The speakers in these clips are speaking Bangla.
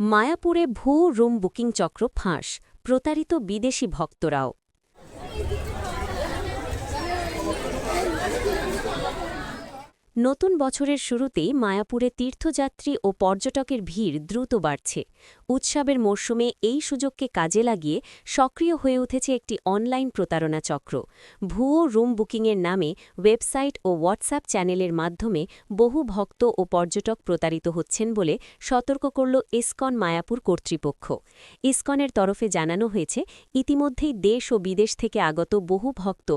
মায়াপুরে ভূ রুম বুকিং চক্র ফাঁস প্রতারিত বিদেশি ভক্তরাও। নতুন বছরের শুরুতেই মায়াপুরে তীর্থযাত্রী ও পর্যটকের ভিড় দ্রুত বাড়ছে। উৎসবের মরশুমে এই সুযোগকে কাজে লাগিয়ে সক্রিয় হয়ে উঠেছে একটি অনলাইন প্রতারণা চক্র। ভুয়ো রুম বুকিংয়ের নামে ওয়েবসাইট ও হোয়াটসঅ্যাপ চ্যানেলের মাধ্যমে বহু ভক্ত ও পর্যটক প্রতারিত হচ্ছেন বলে সতর্ক করল ইসকন মায়াপুর কর্তৃপক্ষ। ইসকনের তরফে জানানো হয়েছে, ইতিমধ্যেই দেশ ও বিদেশ থেকে আগত বহু ভক্ত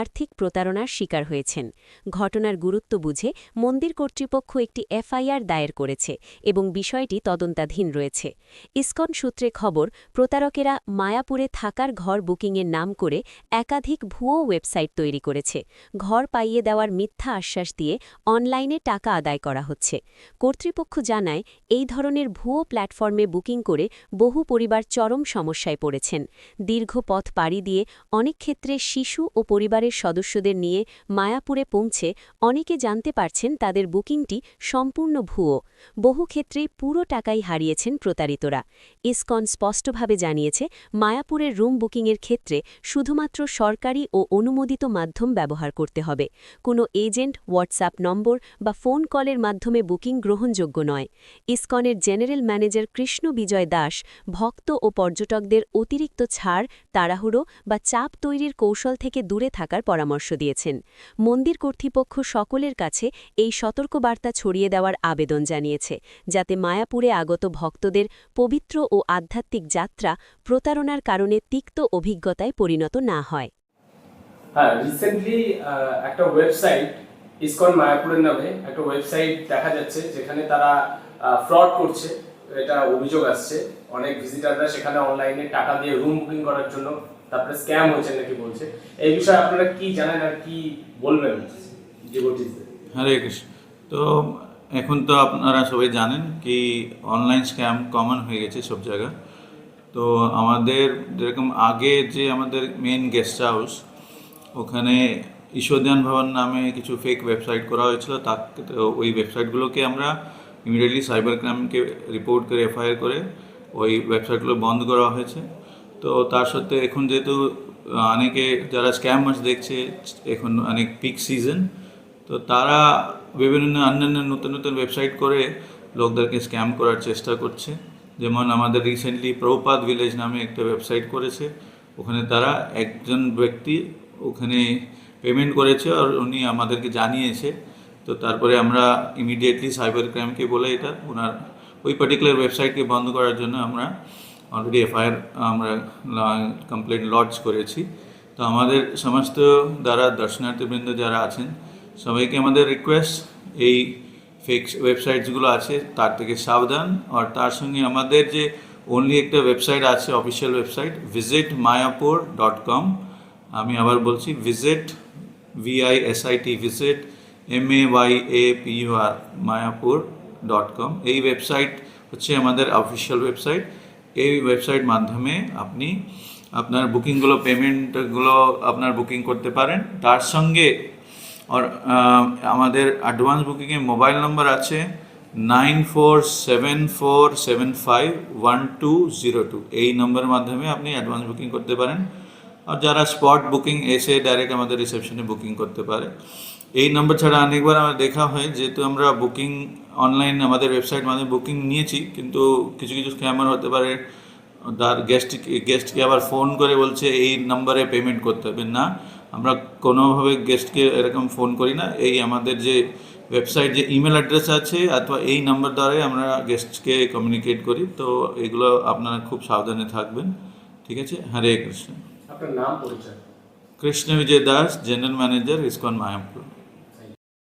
আর্থিক প্রতারণার শিকার হয়েছেন। ঘটনার গুরুত্ব বুঝে মন্দির কর্তৃপক্ষ একটি এফআইআর দায়ের করেছে এবং বিষয়টি তদন্তাধীন রয়েছে। ইসকন সূত্রে খবর, প্রতারকেরা মায়াপুরে থাকার ঘর বুকিংয়ের নাম করে একাধিক ভুয়ো ওয়েবসাইট তৈরি করেছে। ঘর পাইয়ে দেওয়ার মিথ্যা আশ্বাস দিয়ে অনলাইনে টাকা আদায় করা হচ্ছে। কর্তৃপক্ষ জানায়, এই ধরনের ভুয়ো প্ল্যাটফর্মে বুকিং করে বহু পরিবার চরম সমস্যায় পড়েছেন। দীর্ঘ পথ পাড়ি দিয়ে অনেক ক্ষেত্রে শিশু ও পরিবারের সদস্যদের নিয়ে মায়াপুরে পৌঁছে অনেকে জানতে পারছেন তাদের বুকিংটি সম্পূর্ণ ভুয়ো। বহু ক্ষেত্রেই পুরো টাকাই হারিয়েছেন প্রতারিতরা। ইসকন স্পষ্টভাবে জানিয়েছে, মায়াপুরের রুম বুকিংয়ের ক্ষেত্রে শুধুমাত্র সরকারি ও অনুমোদিত মাধ্যম ব্যবহার করতে হবে। কোনো এজেন্ট, হোয়াটসঅ্যাপ নম্বর বা ফোন কলের মাধ্যমে বুকিং গ্রহণযোগ্য নয়। ইসকনের জেনারেল ম্যানেজার কৃষ্ণ বিজয় দাস, ভক্ত ও পর্যটকদের অতিরিক্ত ছাড়, তাড়াহুড়ো বা চাপ তৈরির কৌশল থেকে দূরে থাকার পরামর্শ দিয়েছেন। মন্দির কর্তৃপক্ষ সকলের কাছে এই সতর্কবার্তা ছড়িয়ে দেওয়ার আবেদন জানিয়েছে, যাতে মায়াপুরে আগত ভক্তদের পবিত্র ও আধ্যাত্মিক যাত্রা প্রতারণার কারণে তিক্ত অভিজ্ঞতায় পরিণত না হয়। হ্যাঁ একটা ওয়েবসাইট ইসকন মায়াপুরের নামে একটা ওয়েবসাইট দেখা যাচ্ছে, যেখানে তারা ফ্রড করছে, এটা অভিযোগ আসছে, অনেক ভিজিটাররা সেখানে অনলাইনে টাকা দিয়ে রুম বুকিং করার জন্য, তারপরে স্ক্যাম নাকি বলছে, এই বিষয়ে আপনারা কি জানেন আর কি বলবেন? ডিভোটিসদের হরে কৃষ্ণ। তো এখন তো আপনারা সবাই জানেন কি অনলাইন স্ক্যাম কমন হয়ে গেছে সব জায়গায় তো আমাদের যেরকম আগে যে আমাদের মেন গেস্ট হাউস ওখানে ঈশ্বরদান ভবন নামে কিছু ফেক ওয়েবসাইট করা হয়েছিল। তো ওই ওয়েবসাইটগুলোকে আমরা ইমিডিয়েটলি সাইবার ক্রাইমকে রিপোর্ট করে এফআইআর করে ওই ওয়েবসাইটগুলো বন্ধ করা হয়েছে। তো তার সত্ত্বেও এখন যেহেতু অনেকে যারা স্ক্যামার্স দেখছে, এখন অনেক পিক সিজন তো তারা বিভিন্ন অন্যান্য নতুন নতুন ওয়েবসাইট করে লোকদেরকে স্ক্যাম করার চেষ্টা করছে। যেমন আমাদের রিসেন্টলি প্রভুপাত ভিলেজ নামে একটা ওয়েবসাইট করেছে। ওখানে তারা একজন ব্যক্তি ওখানে পেমেন্ট করেছে আর উনি আমাদেরকে জানিয়েছে। তো তারপরে আমরা ইমিডিয়েটলি সাইবার ক্রাইমকে বলে এটা, ওনার ওই পার্টিকুলার ওয়েবসাইটকে বন্ধ করার জন্য আমরা অলরেডি এফআইআর আমরা কমপ্লেন লঞ্চ করেছি। তো আমাদের সমস্ত দ্বারা দর্শনার্থীবৃন্দ যারা আছেন সবাইকে আমাদের রিকোয়েস্ট এই ফেক ওয়েবসাইটসগুলো আছে, তার থেকে সাবধান। আর তার সঙ্গে আমাদের যে অনলি একটা ওয়েবসাইট আছে official website visit Mayapur dot com আমি আবার বলছি visit V I S I T visit M A Y A P U R Mayapur dot com এই ওয়েবসাইট হচ্ছে আমাদের অফিসিয়াল ওয়েবসাইট এই ওয়েবসাইট মাধ্যমে আপনি আপনার বুকিংগুলো পেমেন্টগুলো আপনার বুকিং করতে পারেন। তার সঙ্গে আর আমাদের অ্যাডভান্স বুকিংয়ে মোবাইল নম্বর আছে nine four seven four seven five one two zero two এই নম্বরের মাধ্যমে আপনি অ্যাডভান্স বুকিং করতে পারেন। আর যারা স্পট বুকিং এসে ডাইরেক্ট আমাদের রিসেপশনে বুকিং করতে পারে। এই নম্বর ছাড়া অনেকবার আমার দেখা হয়, যেহেতু আমরা বুকিং অনলাইন আমাদের ওয়েবসাইট মাধ্যমে বুকিং নিয়েছি, কিন্তু কিছু কিছু স্ক্যামার হতে পারে, তার গেস্ট গেস্টকে আবার ফোন করে বলছে, এই নম্বরে পেমেন্ট করতে হবে। না আমরা কোনোভাবে গেস্টকে এরকম ফোন করি না। এই আমাদের যে ওয়েবসাইট যে ইমেল অ্যাড্রেস আছে অথবা এই নাম্বার দ্বারাই আমরা গেস্টকে কমিউনিকেট করি। তো এগুলো আপনারা খুব সাবধানে থাকবেন। ঠিক আছে? হরে কৃষ্ণ। আপনার নাম পরিচয়। Krishna Vijay Das general manager ISKCON Mayapur.